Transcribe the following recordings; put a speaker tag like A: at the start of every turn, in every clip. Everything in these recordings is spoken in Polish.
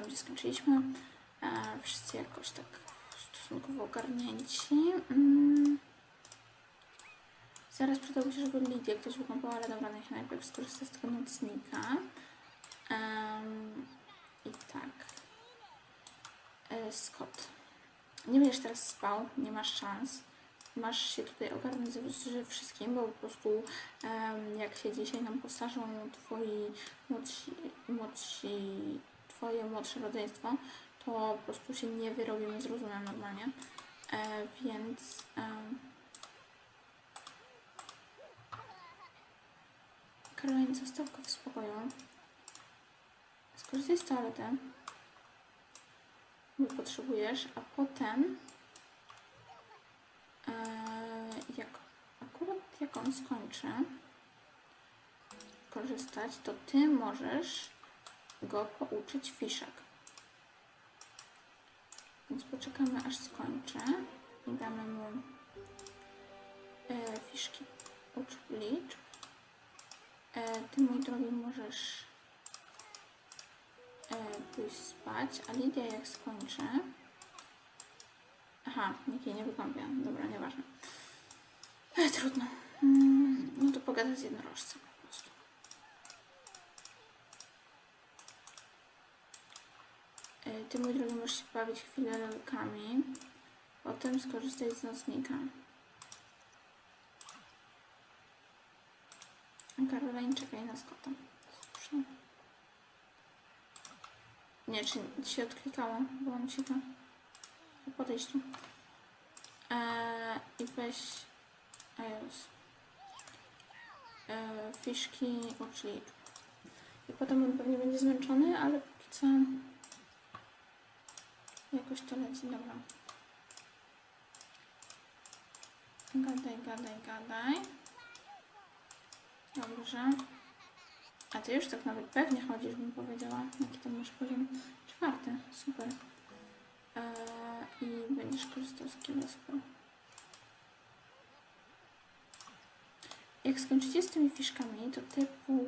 A: tam, gdzie skończyliśmy. E, wszyscy jakoś tak stosunkowo ogarnięci. Mm. Zaraz przydałby się, żeby Lidię ktoś wykąpał, ale dobra, niech najpierw skorzysta z tego nocnika. Em, I tak. E, Scott. Nie będziesz teraz spał, nie masz szans. Masz się tutaj ogarnąć ze wszystkim, bo po prostu em, jak się dzisiaj nam postarzą twoi młodsi, młodsi, twoje młodsze rodzeństwo, to po prostu się nie wyrobimy, zrozumiem normalnie. E, więc em, Karolina, zostaw go w spokoju. Skorzystaj z toalety, bo potrzebujesz, a potem Eee, jak akurat jak on skończy korzystać, to ty możesz go pouczyć fiszek. Więc poczekamy aż skończy i damy mu e, fiszki ucz liczb. E, ty mój drogi możesz e, pójść spać, a Lidia jak skończy Aha, nikt jej nie wykąpia. Dobra, nieważne. Ale trudno. Mm, No to pogadać z jednorożcem po prostu. E, Ty, mój drogi, możesz się bawić chwilę lalkami. Potem skorzystaj z nocnika. Caroline, czekaj na Scotta. Nie, czy się odklikało? Byłam cicha po podejściu. Eee, I weź. A już. Eee, fiszki. I potem on pewnie będzie zmęczony, ale póki co. Jakoś to leci, dobra. Gadaj, gadaj, gadaj. Dobrze. A ty już tak nawet pewnie chodzisz, bym powiedziała. Jaki to masz poziom? Czwarty. Super. Eee, i będziesz korzystał z kilosku. Jak skończycie z tymi fiszkami, to ty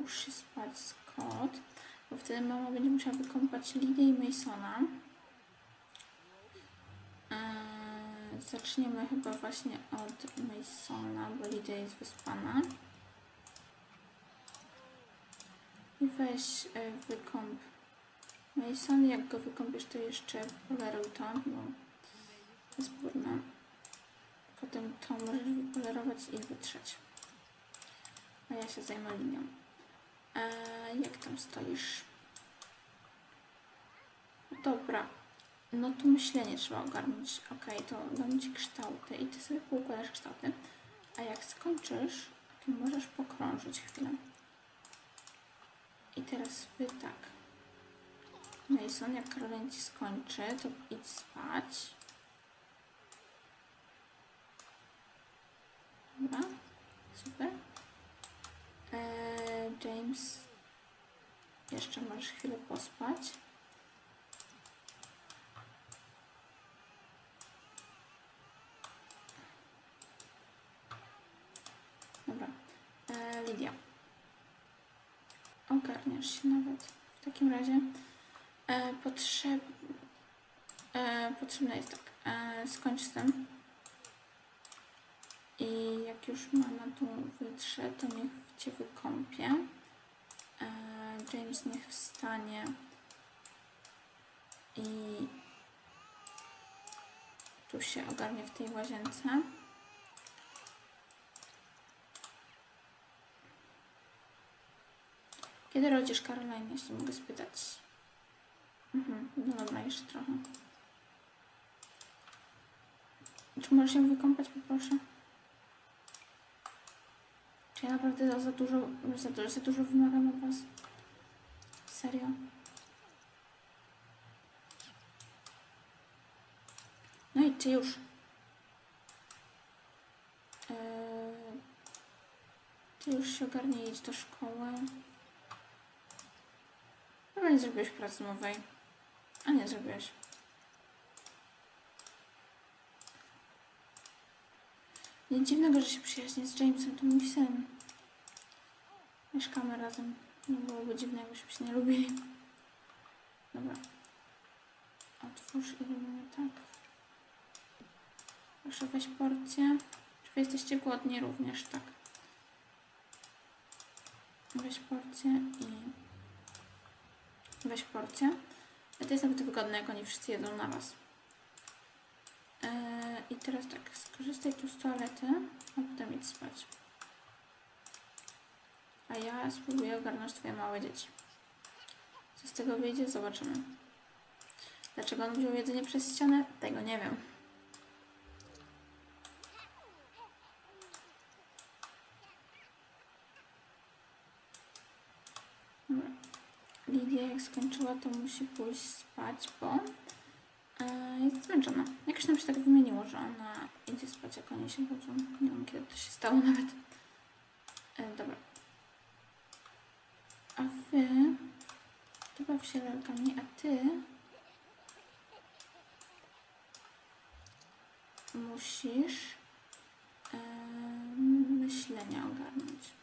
A: się spać Scott, bo wtedy mama będzie musiała wykąpać Lidię i Masona. Eee, zaczniemy chyba właśnie od Masona, bo Lidia jest wyspana. I weź e, wykąp Mason, jak go wykąpiesz, to jeszcze poleruj to, bo jest brudne. Potem to możesz wypolerować i wytrzeć. A ja się zajmę linią. Eee, jak tam stoisz? Dobra. No tu myślenie trzeba ogarnąć. Ok, to dam Ci kształty i Ty sobie poukładasz kształty. A jak skończysz, to możesz pokrążyć chwilę. I teraz Wy tak. Mason, jak Karolina Ci skończy, to idź spać. Dobra, super. Eee, James, jeszcze możesz chwilę pospać. Dobra, eee, Lidia. Ogarniasz się nawet. W takim razie e, potrzeb, e, potrzebne jest tak. E, skończ z tym. I jak już mama tu wytrze, to niech Cię wykąpie. E, James niech wstanie i tu się ogarnie w tej łazience. Kiedy rodzisz Caroline, jeśli mogę spytać? Mhm, no dobra, jeszcze trochę. Czy możesz się wykąpać, poproszę? Czy ja naprawdę za, dużo, za, dużo- za dużo wymagam od Was? Serio? No i czy już? Eee, ty już się ogarnie idź do szkoły. Chyba nie zrobiłeś pracy domowej. A nie zrobiłeś. Nic dziwnego, że się przyjaźni z Jamesem, to mój syn. Mieszkamy razem. Nie byłoby dziwne, jakbyśmy się nie lubili. Dobra. Otwórz i robimy tak. Proszę weź porcję. Czy wy jesteście głodni również? Tak. Weź porcję i... Weź porcję. To jest nawet wygodne, jak oni wszyscy jedzą na was. Yy, I teraz tak, skorzystaj tu z toalety, a potem idź spać. A ja spróbuję ogarnąć twoje małe dzieci. Co z tego wyjdzie, zobaczymy. Dlaczego on wziął jedzenie przez ścianę? Tego nie wiem. Dobra. Jak skończyła, to musi pójść spać, bo e, jest zmęczona. Jakoś nam się tak wymieniło, że ona idzie spać, jak oni się budzą. Nie wiem, kiedy to się stało nawet. E, dobra. A wy... Ty baw się lalkami, a ty... Musisz... E, myślenia ogarnąć.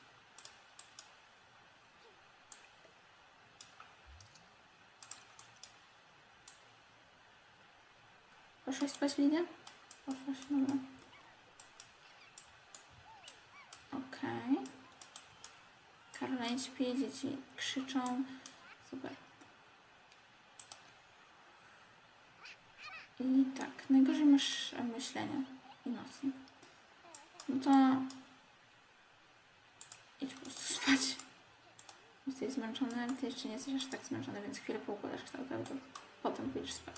A: Poszłaś spać, Lidia? Poszłaś, dobra. Okej. Caroline śpi, dzieci krzyczą. Super. I tak, najgorzej masz e, myślenia i nocnik. No to idź po prostu spać. Jesteś zmęczony, ty jeszcze nie jesteś aż tak zmęczony, więc chwilę poukładasz kształt, to potem pójdziesz spać.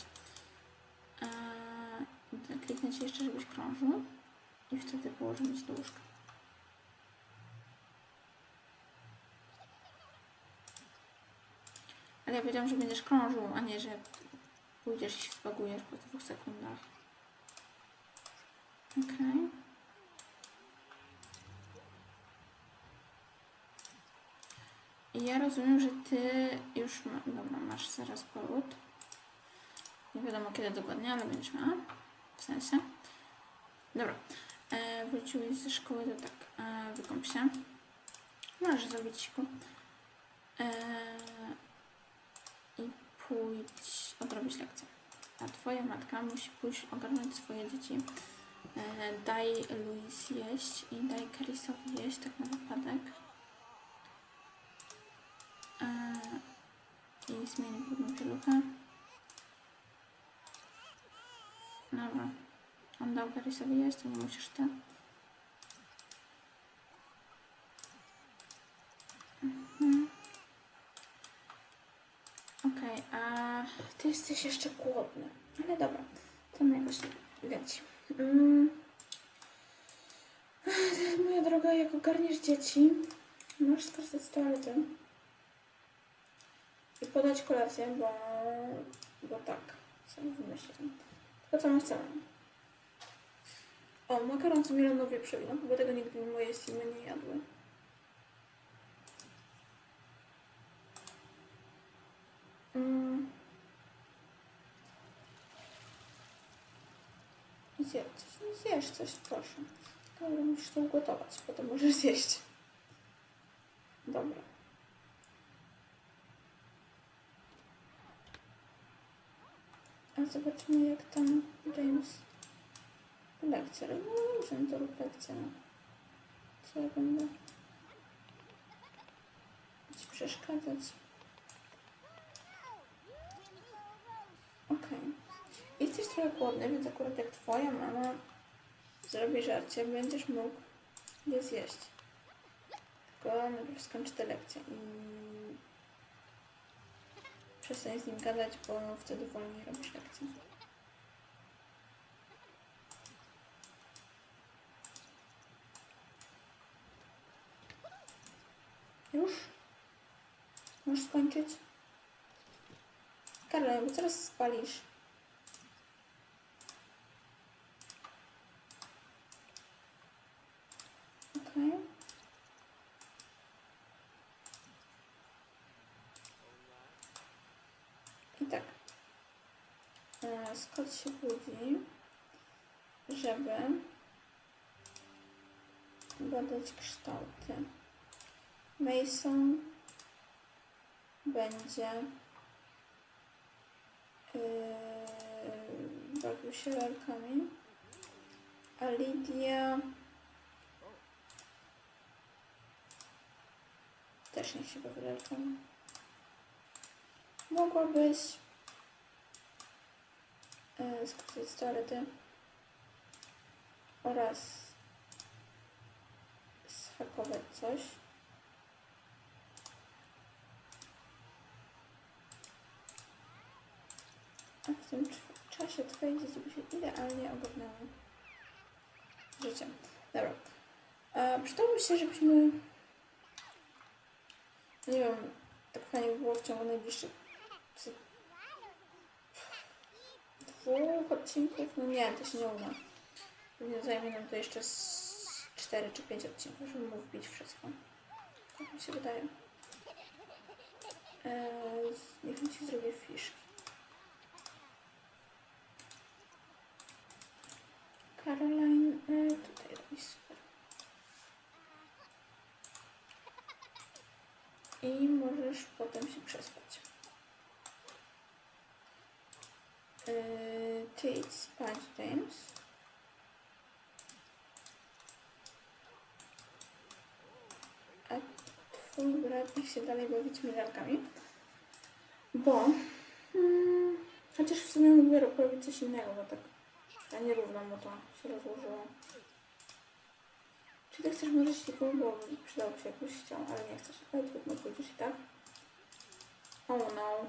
A: Kliknę Ci jeszcze, żebyś krążył i wtedy położymy Cię do łóżka. Ale ja powiedziałam, że będziesz krążył, a nie, że pójdziesz i się spagujesz po dwóch sekundach. Okej. I ja rozumiem, że Ty już ma, dobra, masz zaraz poród. Nie wiadomo kiedy dokładnie, ale będziesz miała. W sensie. Dobra. E, wróciłeś ze szkoły, to tak. E, wykąp się. Możesz zrobić siku. E, I pójdź odrobić lekcję. A twoja matka musi pójść ogarnąć swoje dzieci. E, daj Louis jeść i daj Karisowi jeść, tak na wypadek. E, I zmień brudną pieluchę. Dobra. On dał Karisowi jeść, to nie musisz ty. Mhm. Okej, a ty jesteś jeszcze głodny. Ale dobra, to my jakoś leci. Mm. Moja droga, jak ogarniesz dzieci, możesz skorzystać z toalety i podać kolację, bo, bo tak, sobie wymyślę. To co my chcemy? O, makaron z miloną wieprzowiną, bo tego nigdy moje simy nie jadły. Mm. Zjedz zjesz coś, proszę. Tylko musisz to ugotować, potem możesz zjeść. Dobra. Zobaczymy jak tam James lekcję robi. No no to rób lekcję. No. Co ja będę ci przeszkadzać? Okej. Jesteś trochę głodny, więc akurat jak twoja mama zrobi żarcie, będziesz mógł je zjeść. Tylko najpierw skończ tę lekcję i przestań z nim gadać, bo wtedy wolniej robisz lekcję. Już? Możesz skończyć? Karol, bo zaraz spalisz. Okej. I tak. E, Scott się budzi, żeby badać kształty. Mason będzie yy, bawił się lalkami, a Lidia też niech się bawi lalkami. Mogłabyś skorzystać z toalety oraz zhakować coś. A w tym cz- czasie twoje dzieci by się idealnie ogarnęły życiem. Dobra. A przydałoby się, żebyśmy nie wiem, tak fajnie by było w ciągu najbliższych dwóch odcinków. No nie, to się nie uda. Pewnie zajmie nam to jeszcze z 4 czy 5 odcinków, żeby mu wbić wszystko. Tak mi się wydaje. Eee, niech mi ci zrobię fiszki. Caroline, e, tutaj robi super. I możesz potem się przespać. E, spać, James. A twój brat niech się dalej bawi tymi lalkami. Bo... Mm, chociaż w sumie mógłby robić coś innego, bo tak a nierówno mu to się rozłożyło. Czy ty chcesz może ściekło, bo przydałoby się jakoś chciał, ale nie chcesz. Ale trudno pójdziesz i tak. Oh no.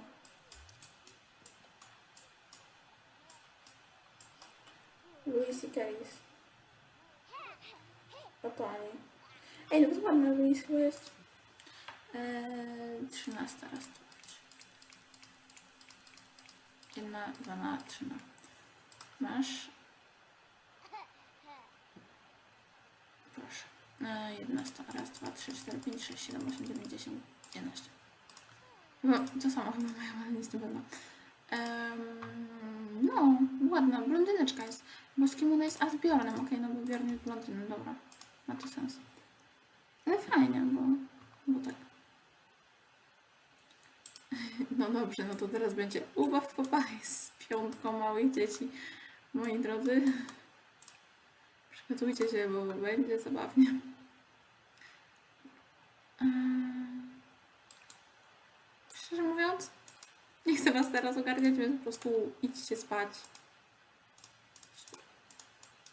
A: Louis i Keris. Oto oni. Ej, no to ładne, Louis chyba jest. Eee, 13 raz, trzy. Jedna, dwa na trzy na. Masz. Proszę. E, 11. Raz, dwa, trzy, cztery, pięć, sześć, siedem, osiem, dziewięć, dziesięć, jedenaście. No, to samo chyba mają, ale nic nie pewno. Em, no, ładna, blondyneczka jest. Bo z kim ona jest? A z Bjornem, okej, no bo Bjorn jest blondynem, dobra. Ma to sens. Ale fajnie, bo, bo tak. No dobrze, no to teraz będzie ubaw papaj z piątką małych dzieci. Moi drodzy, przygotujcie się, bo będzie zabawnie. Szczerze mówiąc, nie chcę was teraz ogarniać, więc po prostu idźcie spać.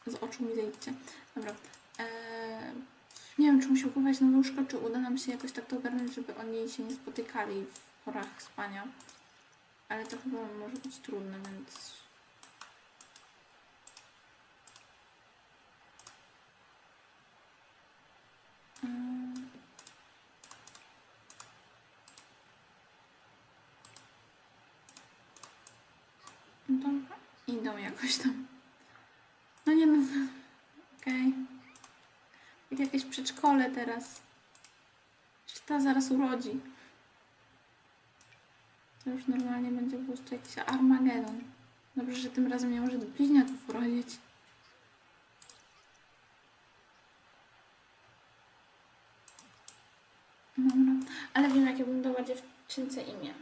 A: Z oczu mi zejdźcie. Dobra. Eee, nie wiem, czy musimy kupować nowe łóżko, czy uda nam się jakoś tak to ogarnąć, żeby oni się nie spotykali w porach spania. Ale to chyba może być trudne, więc Mm. No Dobra, idą jakoś tam. No nie no, okej. Jak jakieś przedszkole teraz. Czy ta zaraz urodzi? To już normalnie będzie po prostu jakiś Armagedon. Dobrze, że tym razem nie może bliźniaków urodzić. Dobra, ale wiem, jakie dała dziewczynce imię.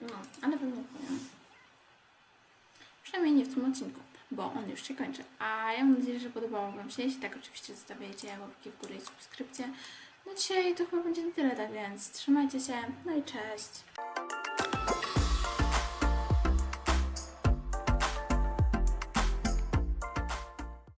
A: No, ale powiem. Przynajmniej nie w tym odcinku, bo on już się kończy. A ja mam nadzieję, że podobało Wam się. Jeśli tak, oczywiście zostawiajcie łapki w górę i subskrypcję. No dzisiaj to chyba będzie tyle, tak więc trzymajcie się. No i cześć.